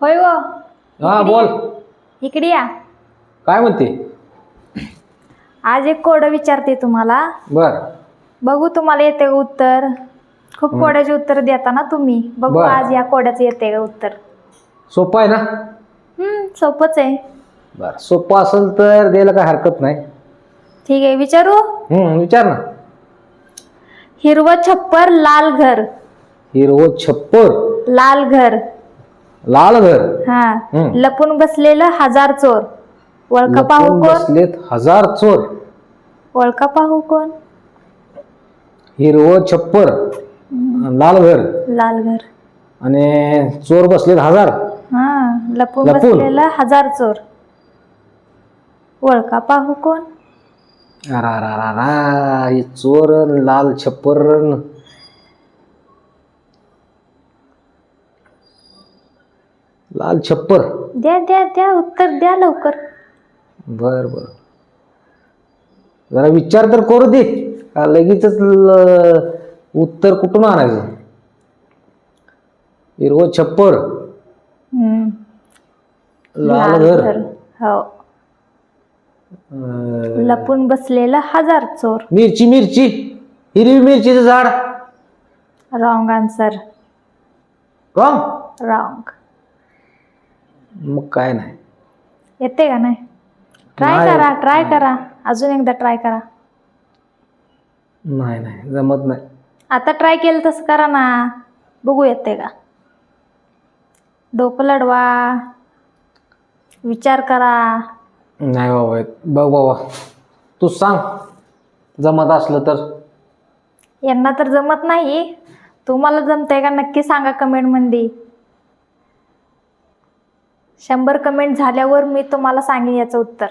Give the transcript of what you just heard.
होय व हा बोल. इकडे या. काय म्हणते? आज एक कोडं विचारते तुम्हाला. बर. बघू तुम्हाला येते का उत्तर? खूप कोड्याचे उत्तर देता ना तुम्ही. बघू बरं. आज या कोड्याचं येते का उत्तर. सोपं आहे ना? हम्म सोपंच आहे. बर. सोपं असेल तर द्यायला काय हरकत नाही. ठीक आहे विचारू? हम्म विचार ना. हिरवं छप्पर लाल घर. हिरवो छप्पर. लाल घर. लाल घर. हा. लपून बसलेलं हजार चोर. ओळखा पाहू लपून कोण? बसलेत हजार चोर. ओळखा पाहू कोण? हिरवं छप्पर. लाल घर. लाल घर. आणि चोर बसलेत हजार. हा लपून लपून. बसलेलं हजार चोर. ओळखा पाहू कोण? अरा रा रा रा. हे चोर अन लाल छप्पर अन लाल छप्पर. द्या द्या द्या उत्तर द्या लवकर. बर बर. जरा विचार तर करू दे का लगेचच ल- उत्तर कुठून आणायचं? हिरवं छप्पर. हम्म. लाल घर. हो. अं, लपून बसलेलं हजार चोर. मिरची मिरची. हिरवी मिरचीचं झाड. रॉंग आन्सर रॉंग रॉंग मग काय नाही. येते का नाही? ट्राय नाही. करा ट्राय करा. अजून एकदा ट्राय करा. नाही नाही. जमत नाही. आता ट्राय केलं तसं करा ना. बघू येते का? डोकं लढवा. विचार करा. नाही बाबा बघ बाबा. तू सांग. जमत असलं तर. यांना तर जमत नाही. तुम्हाला जमतंय का? नक्की सांगा कमेंटमध्ये शंभर कमेंट झाल्यावर मी तुम्हाला सांगेन याचं उत्तर.